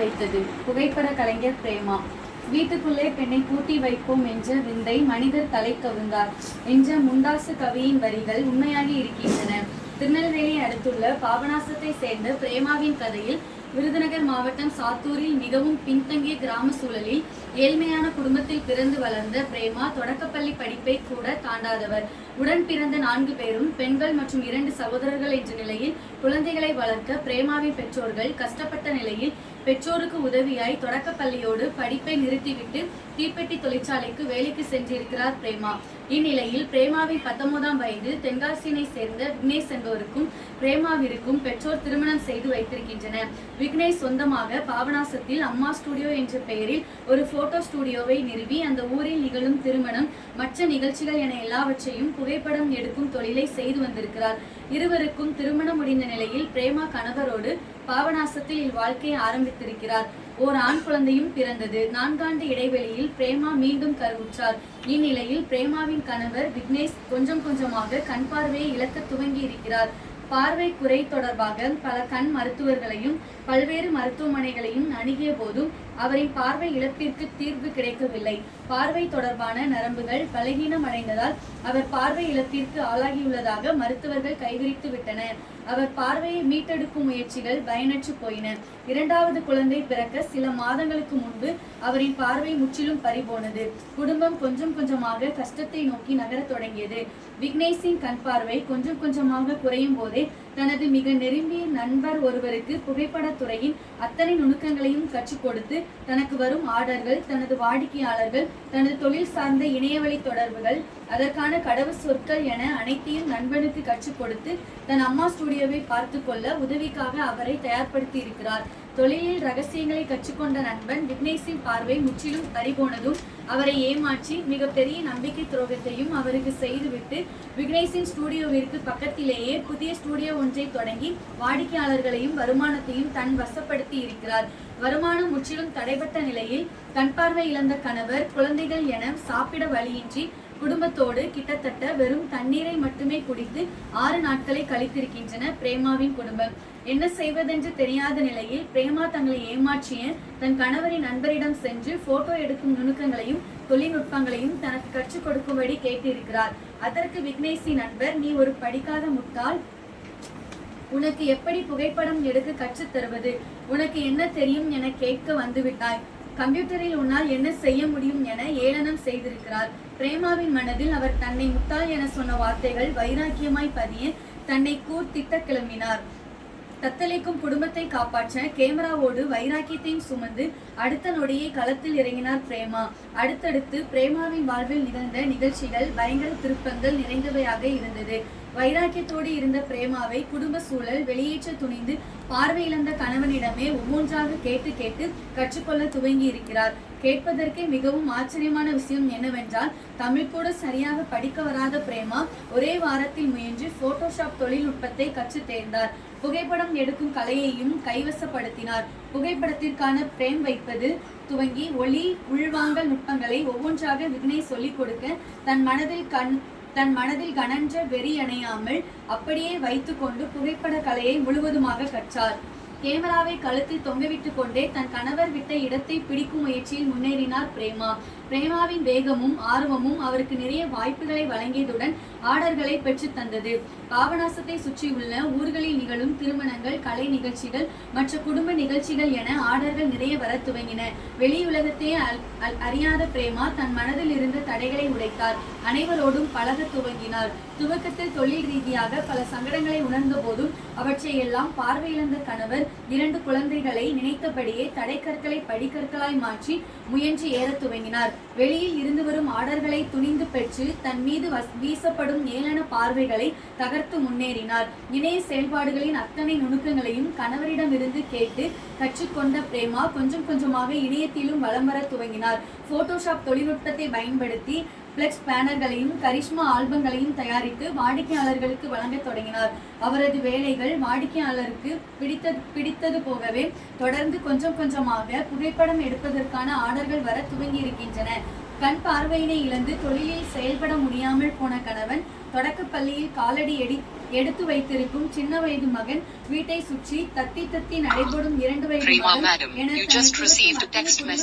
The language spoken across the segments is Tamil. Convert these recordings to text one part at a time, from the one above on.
வைத்தது. புகைப்பட கலைஞர் பிரேமா. வீட்டுக்குள்ளே பெண்ணை பூட்டி வைப்போம் என்ற விந்தை மனிதர் தலை கவிழ்ந்தார் என்ற முண்டாசு கவியின் வரிகள் உண்மையாகி இருக்கின்றன. திருநெல்வேலி அடுத்துள்ள பாபநாசத்தை சேர்ந்த பிரேமாவின் கதையில் விருதுநகர் மாவட்டம் சாத்தூரில் மிகவும் பின்தங்கிய கிராம சூழலில் ஏழ்மையான குடும்பத்தில் பிறந்து வளர்ந்த பிரேமா தொடக்கப்பள்ளி படிப்பை கூட தாண்டாதவர். உடன் பிறந்த நான்கு பேரும் பெண்கள் மற்றும் இரண்டு சகோதரர்கள் என்ற நிலையில் குழந்தைகளை வளர்க்க பிரேமாவின் பெற்றோர்கள் கஷ்டப்பட்ட நிலையில் பெற்றோருக்கு உதவியாய் தொடக்கப்பள்ளியோடு படிப்பை நிறுத்திவிட்டு தீப்பெட்டி தொழிற்சாலைக்கு வேலைக்கு சென்றிருக்கிறார் பிரேமா. இந்நிலையில் பிரேமாவின் பத்தொன்பதாம் வயது தென்காசியினை சேர்ந்த விக்னேஷ் என்பவருக்கும் பிரேமாவிற்கும் பெற்றோர் திருமணம் செய்து வைத்திருக்கின்றனர். விக்னேஷ் சொந்தமாக பாபநாசத்தில் அம்மா ஸ்டுடியோ என்ற பெயரில் ஒரு போட்டோ ஸ்டுடியோவை நிறுவி அந்த ஊரில் நிகழும் திருமணம் மற்ற நிகழ்ச்சிகள் என எல்லாவற்றையும் புகைப்படம் எடுக்கும் தொழிலை செய்து வந்திருக்கிறார். இருவருக்கும் திருமணம் முடிந்த நிலையில் பிரேமா கணவரோடு பாபநாசத்தில் இல்வாழ்க்கையை ஆரம்பித்திருக்கிறார். ஓர் ஆண் குழந்தையும் பிறந்தது. நான்காண்டு இடைவெளியில் பிரேமா மீண்டும் கருவுற்றார். இந்நிலையில் பிரேமாவின் கணவர் விக்னேஷ் கொஞ்சம் கொஞ்சமாக கண் பார்வையை இழக்க துவங்கி இருக்கிறார் பார்வை குறை தொடர்பாக பல கண் மருத்துவர்களையும் பல்வேறு மருத்துவமனைகளையும் அணுகிய போதும் அவரின் பார்வை இழப்பிற்கு தீர்வு கிடைக்கவில்லை. பார்வை தொடர்பான நரம்புகள் பலகீனம் அடைந்ததால் அவர் பார்வை இழப்பிற்கு ஆளாகியுள்ளதாக மருத்துவர்கள் கைவிரித்து விட்டனர் அவர் பார்வையை மீட்டெடுக்கும் முயற்சிகள் பயனற்று போயின. இரண்டாவது குழந்தை பிறக்க சில மாதங்களுக்கு முன்பு அவரின் பார்வை முற்றிலும் பறிபோனது. குடும்பம் கொஞ்சம் கொஞ்சமாக கஷ்டத்தை நோக்கி நகரத் தொடங்கியது. விக்னேஷின் கண் பார்வை கொஞ்சம் கொஞ்சமாக குறையும் போதே தனது மிக நெருங்கிய நண்பர் ஒருவருக்கு புகைப்பட துறையின் அத்தனை நுணுக்கங்களையும் கற்றுக் கொடுத்து தனக்கு வரும் ஆர்டர்கள் தனது வாடிக்கையாளர்கள் தனது தொழில் சார்ந்த இணையவழி தொடர்புகள் அதற்கான கடவு சொற்கள் என அனைத்தையும் நண்பனுக்கு கற்றுக் கொடுத்து தன் அம்மா ஸ்டுடியோவை பார்த்து கொள்ள உதவிக்காக அவரை தயார்படுத்தி இருக்கிறார். தொழிலில் ரகசியங்களை கற்றுக்கொண்ட நண்பன் விக்னேஷின் பார்வை முற்றிலும் பறிபோனதும் அவரை ஏமாற்றி மிகப்பெரிய நம்பிக்கை துரோகத்தையும் அவருக்கு செய்துவிட்டு விக்னேஷின் ஸ்டுடியோவிற்கு பக்கத்திலேயே புதிய ஸ்டூடியோ ஒன்றை தொடங்கி வாடிக்கையாளர்களையும் வருமானத்தையும் தன் வசப்படுத்தி இருக்கிறார். வருமானம் முற்றிலும் தடைபட்ட நிலையில் கண் பார்வை இழந்த கணவர் குழந்தைகள் என சாப்பிட வழியின்றி குடும்பத்தோடு கிட்டத்தட்ட வெறும் தண்ணீரை மட்டுமே குடித்து ஆறு நாட்களை கழித்திருக்கின்றன பிரேமாவின் குடும்பம். என்ன செய்வதென்று தெரியாத நிலையில் பிரேமா தங்களை ஏமாற்றிய தன் கணவரின் நண்பரிடம் சென்று போட்டோ எடுக்கும் நுணுக்கங்களையும் தொழில்நுட்பங்களையும் தனக்கு கற்றுக் கொடுக்கும்படி கேட்டிருக்கிறார். அதற்கு விக்னேஷி நண்பர் நீ ஒரு படிக்காத முட்டாள். உனக்கு எப்படி புகைப்படம் எடுக்க கற்றுத் தருவது? உனக்கு என்ன தெரியும் என கேட்க வந்துவிட்டாய். கம்ப்யூட்டரில் உன்னால் என்ன செய்ய முடியும் என ஏளனம் செய்திருக்கிறார். பிரேமாவின் மனதில் அவர் தன்னை முட்டாள் என சொன்ன வார்த்தைகள் வைராக்கியமாய் பதிய தன்னை கூர்த்திட்ட கிளம்பினார். தத்தளிக்கும் குடும்பத்தை காப்பாற்ற கேமராவோடு வைராக்கியத்தையும் சுமந்து அடுத்த நொடியை களத்தில் இறங்கினார் பிரேமா. அடுத்தடுத்து பிரேமாவின் வாழ்வில் நிகழ்ந்த நிகழ்ச்சிகள் பயங்கர திருப்பங்கள் நிறைந்தவையாக இருந்தது. வைராக்கியத்தோடு இருந்த பிரேமாவை குடும்ப சூழல் வெளியேற்ற துணிந்து பார்வையிழந்த கணவனிடமே ஒவ்வொன்றாக கேட்டு கேட்டு கற்றுக்கொள்ள துவங்கி இருக்கிறார். கேட்பதற்கே மிகவும் ஆச்சரியமான விஷயம் என்னவென்றால் தமிழ் கூட சரியாக படிக்க வராத பிரேமா ஒரே வாரத்தில் முயன்று போட்டோஷாப் தொழில்நுட்பத்தை கற்று தேர்ந்தார். புகைப்படம் எடுக்கும் கலையையும் கைவசப்படுத்தினார். புகைப்படத்திற்கான பிரேம் வைப்பது துவங்கி ஒளி உள்வாங்கல் நுட்பங்களை ஒவ்வொன்றாக விக்னேஷ் சொல்லிக் கொடுக்க தன் மனதில் கண் தன் மனதில் கனன்ற வெறி அணையாமல் அப்படியே வைத்துக்கொண்டு புகைப்பட கலையை முழுவதுமாக கற்றார். கேமராவை கழுத்தில் தொங்கவிட்டு கொண்டே தன் கணவர் விட்ட இடத்தை பிடிக்கும் முயற்சியில் முன்னேறினார் பிரேமா. பிரேமாவின் வேகமும் ஆர்வமும் அவருக்கு நிறைய வாய்ப்புகளை வழங்கியதுடன் ஆர்டர்களை பெற்றுத் தந்தது. பாபநாசத்தை சுற்றியுள்ள ஊர்களில் நிகழும் திருமணங்கள் கலை நிகழ்ச்சிகள் மற்ற குடும்ப நிகழ்ச்சிகள் என ஆர்டர்கள் நிறைய வர துவங்கின. வெளியுலகத்தையே அறியாத பிரேமா தன் மனதில் இருந்த தடைகளை உடைத்தார். அனைவரோடும் பழக துவங்கினார். துவக்கத்தில் தொழில் ரீதியாக பல சங்கடங்களை உணர்ந்த போதும் அவற்றை எல்லாம் பார்வையிழந்த கணவர் இரண்டு குழந்தைகளை நினைத்தபடியே தடைக்கற்களை படிக்கற்களாய் மாற்றி முயன்று ஏற துவங்கினார். வெளியில் இருந்து வரும் ஆர்டர்களை துணிந்து பெற்று தன் மீது வீசப்படும் வீசப்படும் ஏளன பார்வைகளை தகர்த்து முன்னேறினார். இணைய செயல்பாடுகளின் அத்தனை நுணுக்கங்களையும் கணவரிடமிருந்து கேட்டு கற்றுக்கொண்ட பிரேமா கொஞ்சம் கொஞ்சமாக இணையத்திலும் வலம் வர துவங்கினார். போட்டோஷாப் தொழில்நுட்பத்தை பயன்படுத்தி பிளெக்ஸ் பேனர்களையும் கரிஷ்மா ஆல்பங்களையும் தயாரித்து வாடிக்கையாளர்களுக்கு வழங்கத் தொடங்கினார். அவரது வேலைகள் வாடிக்கையாளருக்கு பிடித்தது பிடித்தது போகவே தொடர்ந்து கொஞ்சம் கொஞ்சமாக புகைப்படம் எடுப்பதற்கான ஆர்டர்கள் வர துவங்கி இருக்கின்றன கண் பார்வையினை இழந்து தொழிலில் செயல்பட முடியாமல் போன கணவன் தொடக்கப்பள்ளியில் காலடி எடி எடுத்து வைத்திருக்கும் சின்ன வயது மகன் வீட்டை சுற்றி தத்தி தத்தி நடைபோடும் இரண்டு வயது மகன் என.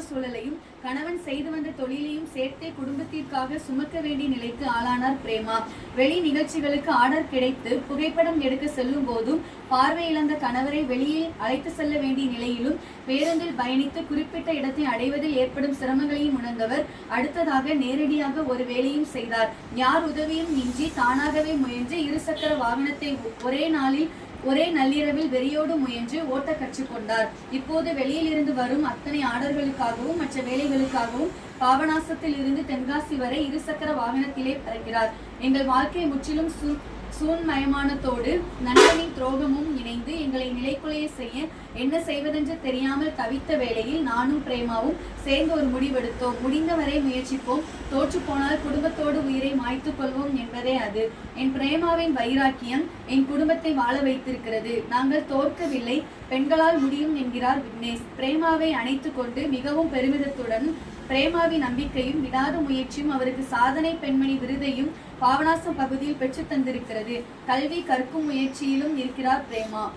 சூழலையும் கணவன் செய்து வந்த தொழிலையும் சேர்த்தே குடும்பத்திற்காக சுமக்க வேண்டிய நிலைக்கு ஆளானார் பிரேமா வெளி நிகழ்ச்சிகளுக்கு ஆர்டர் கிடைத்து புகைப்படம் எடுக்க செல்லும் போதும் பார்வை இழந்த கணவரை வெளியே அழைத்து செல்ல வேண்டிய நிலையிலும் பேருந்தில் பயணித்து குறிப்பிட்ட இடத்தை அடைவதில் ஏற்படும் சிரமங்களையும் உணர்ந்தவர் அடுத்ததாக நேரடியாக ஒரு வேலையும் செய்தார் யார் உதவியும் இன்றி தானாகவே முயன்று இருசக்கர வாகனத்தை ஒரே நாளில் ஒரே நள்ளிரவில் வெறியோடு முயன்று ஓட்ட கற்றுக்கொண்டார் இப்போது வெளியில் இருந்து வரும் அத்தனை ஆர்டர்களுக்காகவும் மற்ற வேலைகளுக்காகவும் பாபநாசத்தில் இருந்து தென்காசி வரை இருசக்கர வாகனத்திலே பறக்கிறார். எங்கள் வாழ்க்கை முற்றிலும் சு சூன்மயமானத்தோடு நண்பனின் துரோகமும் இணைந்து எங்களை நிலைக்குலைய செய்ய என்ன செய்வதென்று தெரியாமல் தவித்த வேளையில் நானும் பிரேமாவும் சேர்ந்து ஒரு முடிவெடுத்தோம். முடிந்தவரை முயற்சிப்போம். தோற்று போனால் குடும்பத்தோடு உயிரை மாய்த்துக் கொள்வோம் என்பதே அது. என் பிரேமாவின் வைராக்கியம் என் குடும்பத்தை வாழ வைத்திருக்கிறது. நாங்கள் தோற்கவில்லை. பெண்களால் முடியும் என்கிறார் விக்னேஷ். பிரேமாவை அணைத்து கொண்டு மிகவும் பெருமிதத்துடன் பிரேமாவின் நம்பிக்கையும் விடாத முயற்சியும் அவருக்கு சாதனை பெண்மணி விருதையும் பாபநாசம் பகுதியில் பெற்றுத் தந்திருக்கிறது. கல்வி கற்கும் முயற்சியிலும் இருக்கிறார் பிரேமா.